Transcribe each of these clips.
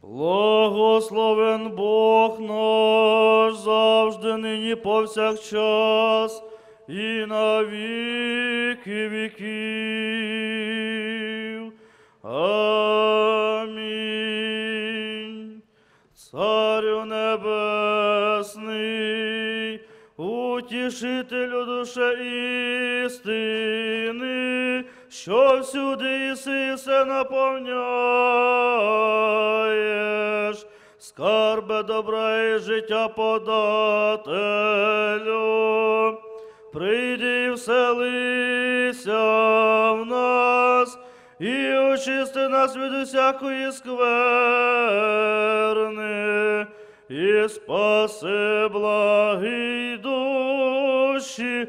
Благословен Бог наш завжди нині повсякчас і на віки віків. Амінь. Царю небесний, утішителю душе істини, що всюди іси все наповняєш, скарбе добра і життя подателю. Прийди і вселися в нас, і очисти нас від усякої скверни, і спаси благі душі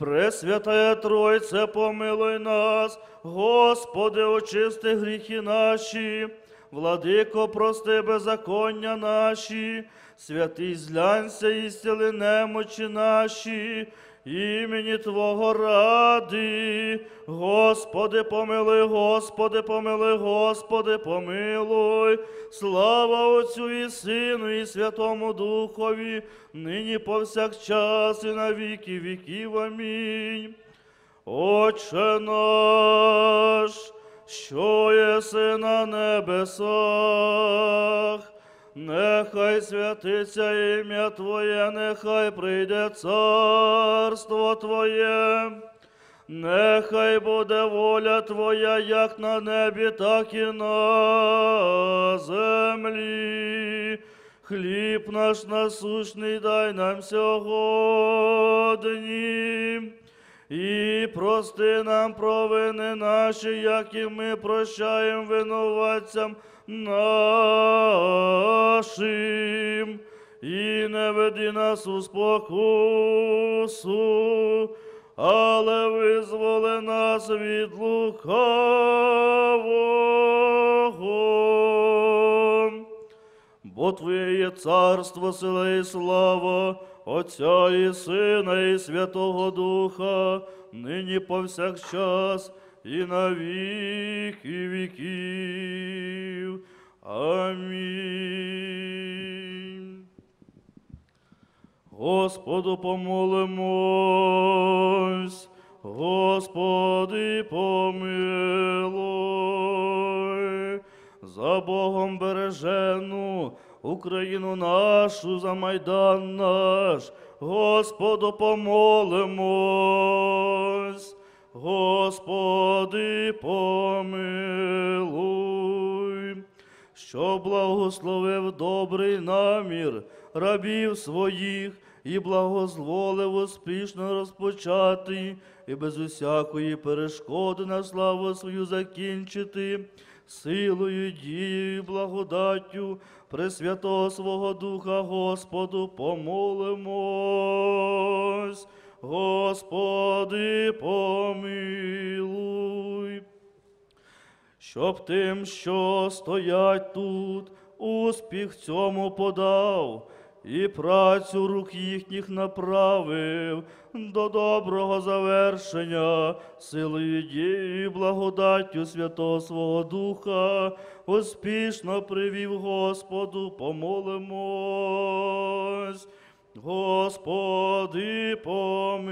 Пресвятая Тройце, помилуй нас, Господи, очисти гріхи наші, владико, прости беззаконня наші, святий злянься і зціли немочі наші, імені Твого ради. Господи, помилуй, Господи, помилуй, Господи, помилуй. Слава Отцю і Сину, і Святому Духові, нині повсякчас і на віки віків. Амінь. Отче наш, що єси на небесах, нехай святиться ім'я Твоє, нехай прийде царство Твоє. Нехай буде воля Твоя, як на небі, так і на землі. Хліб наш насущний дай нам сьогодні. І прости нам провини наші, як і ми прощаємо винуватцям нашим. І не веди нас у спокусу, але визволи нас від лукавого. Бо Твоє є царство, сила і слава, Отця і Сина, і Святого Духа, нині повсякчас і на віки віків. Амінь. Господу помолимось, Господи помилуй, за Богом бережену Україну нашу, за Майдан наш, Господу помолимось, Господи помилуй що благословив добрий намір рабів своїх і благозволив успішно розпочати, і без усякої перешкоди на славу свою закінчити, силою, дією, благодаттю Пресвятого свого Духа Господу помолимось. Господи, помилуй щоб тим, що стоять тут, успіх цьому подав, і працю рук їхніх направив до доброго завершення, силою дії, і благодаттю Святого Свого Духа, успішно привів Господу, помолимось. Господи, помилуй,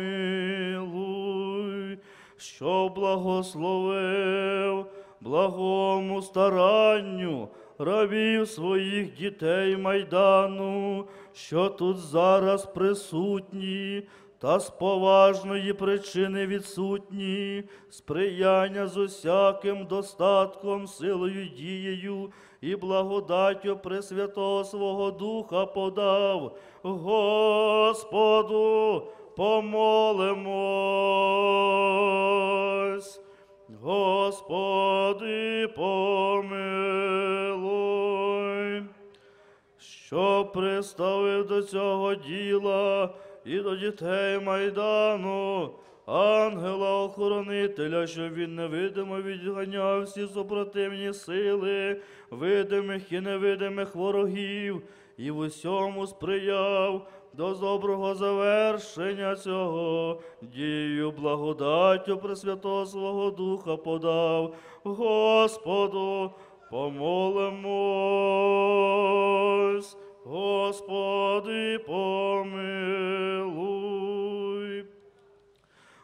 що благословив благому старанню рабів своїх дітей майдану, що тут зараз присутні, та з поважної причини відсутні, сприяння з усяким достатком, силою дією і благодаттю Пресвятого свого Духа подав. Господу помолимось. Господи, помилуй. Що приставив до цього діла і до дітей Майдану, ангела-охоронителя, щоб він невидимо відганяв всі супротивні сили, видимих і невидимих ворогів, і в усьому сприяв до доброго завершення цього, дію благодаттю Пресвятого свого Духа подав, Господу, помолимось, Господи, помилуй.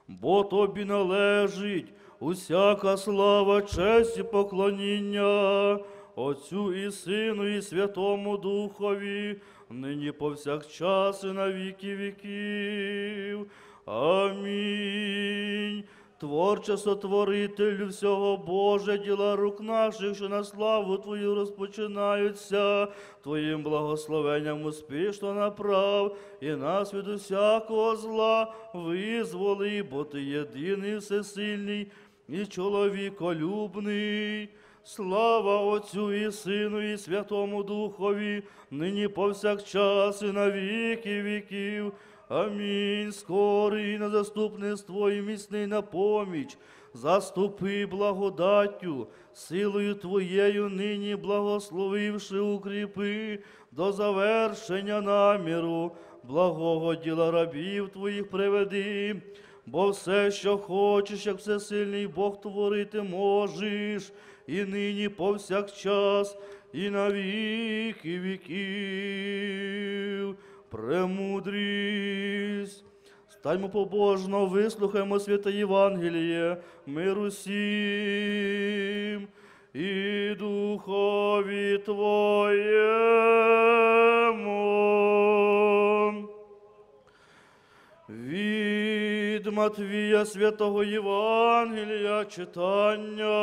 Бо тобі належить усяка слава, честь і поклоніння Отцю і Сину, і Святому Духові, нині повсякчас і на віки віків. Амінь. Творче сотворителю всього Боже, діла рук наших, що на славу Твою розпочинаються, Твоїм благословенням успішно направ, і нас від усякого зла визволи, бо Ти єдиний всесильний і чоловіколюбний. Слава Отцю і Сину, і Святому Духові, нині повсякчас і на віки віків. Амінь. Скорий на заступництво і міцний на поміч. Заступи благодаттю, силою Твоєю нині благословивши, укріпи до завершення наміру, благого діла рабів Твоїх приведи. Бо все, що хочеш, як всесильний Бог творити можеш, і нині повсякчас, і на віки віків. Премудрість. Станьмо побожно, вислухаймо святе Євангеліє, миру всім і духові Твоєму. Від Матвія святого Євангелія читання.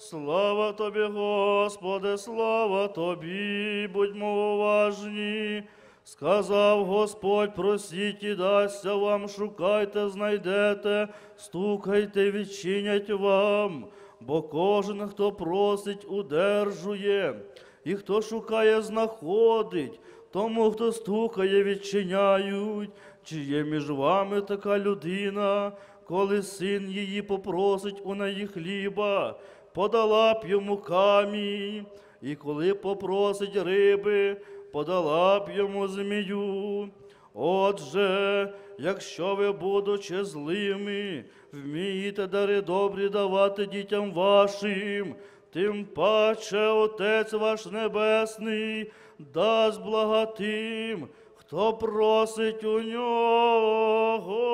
Слава тобі, Господи, слава тобі, будьмо уважні. Сказав Господь, просіть і дасться вам, шукайте, знайдете, стукайте, відчинять вам, бо кожен, хто просить, удержує, і хто шукає, знаходить, тому, хто стукає, відчиняють. Чи є між вами така людина, коли син її попросить у неї хліба, подала б йому камінь, і коли попросить риби, подала б йому змію. Отже, якщо ви, будучи злими, вмієте дари добрі давати дітям вашим, тим паче Отець ваш Небесний дасть благатим, хто просить у нього.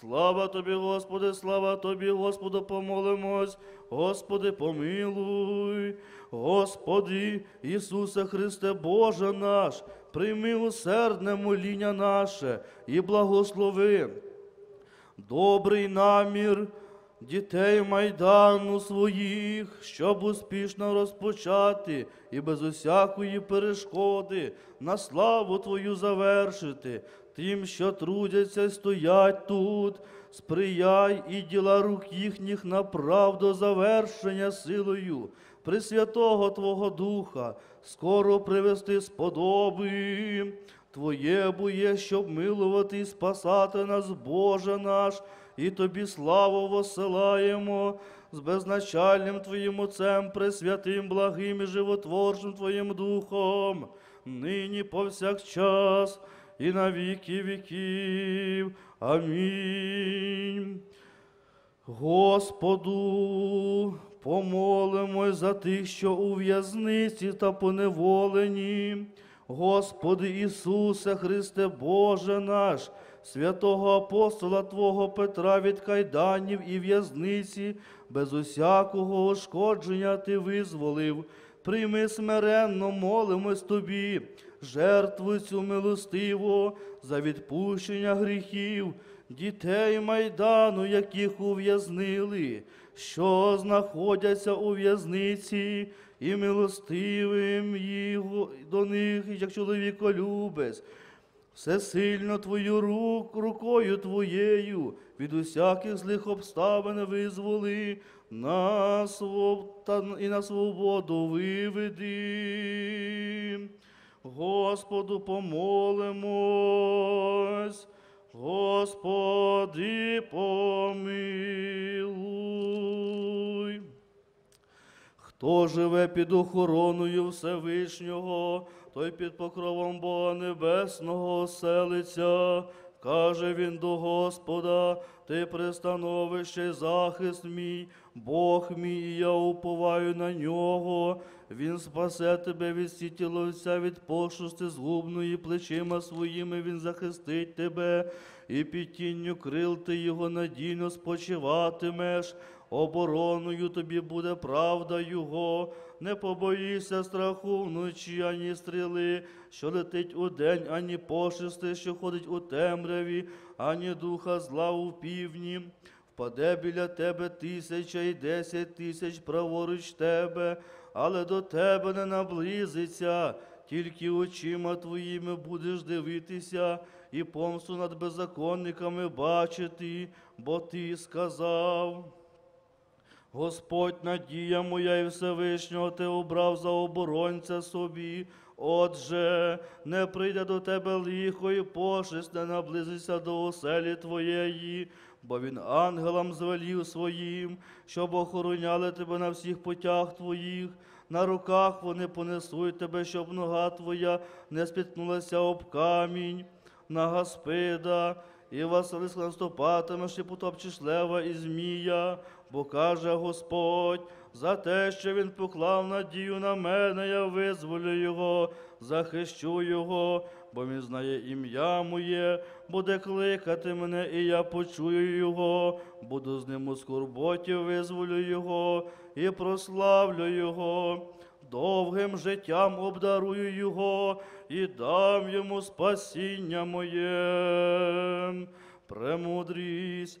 Слава тобі, Господи, слава тобі, Господу, помолимось, Господи, помилуй, Господи, Ісусе Христе, Боже наш, прийми усердне моління наше і благослови. Добрий намір дітей майдану своїх, щоб успішно розпочати і без усякої перешкоди на славу Твою завершити, тим, що трудяться стоять тут, сприяй і діла рук їхніх направ до завершення силою. Пресвятого Твого Духа, скоро привести сподоби. Твоє бує, щоб милувати і спасати нас, Боже наш, і Тобі славу воссилаємо з безначальним Твоїм Отцем, пресвятим, благим і животворчим Твоїм Духом, нині повсякчас і на віки віків. Амінь. Господу, помолимось за тих, що у в'язниці та поневолені. Господи Ісусе Христе Боже наш, святого апостола Твого Петра від кайданів і в'язниці, без усякого ушкодження Ти визволив. Прийми смиренно, молимось Тобі, жертву цю милостиву за відпущення гріхів, дітей майдану, яких ув'язнили, що знаходяться у в'язниці, і милостивим їх до них, як чоловіколюбець. Всесильно Твою рук, рукою Твоєю від усяких злих обставин визволи, на та і на свободу виведи. Господу помолимось. Господи, помилуй. Хто живе під охороною Всевишнього, той під покровом Бога Небесного оселиться. Каже він до Господа, ти пристановище захист мій, Бог мій, і я уповаю на нього. Він спасе тебе від сіті ловця, від пошусти згубної плечима своїми він захистить тебе, і під тінню крил ти його надійно спочиватимеш. Обороною тобі буде правда Його, не побоїшся страху вночі, ані стріли, що летить у день, ані пошисти, що ходить у темряві, ані духа зла у півдні. Впаде біля тебе тисяча і десять тисяч праворуч тебе, але до тебе не наблизиться, тільки очима твоїми будеш дивитися і помсту над беззаконниками бачити, бо ти сказав. Господь, надія моя і Всевишнього ти обрав за оборонця собі. Отже, не прийде до тебе лихо і пошесть, не наблизиться до оселі твоєї, бо він ангелам звелів своїм, щоб охороняли тебе на всіх путях твоїх. На руках вони понесуть тебе, щоб нога твоя не спіткнулася об камінь на Гаспида, і Василиска наступатимеш і потопчеш лева і змія, бо каже Господь, за те, що він поклав надію на мене, я визволю його, захищу його, бо він знає ім'я моє, буде кликати мене, і я почую його, буду з ним у скорботі, визволю його і прославлю його довгим життям обдарую його і дам йому спасіння моє. Премудрість,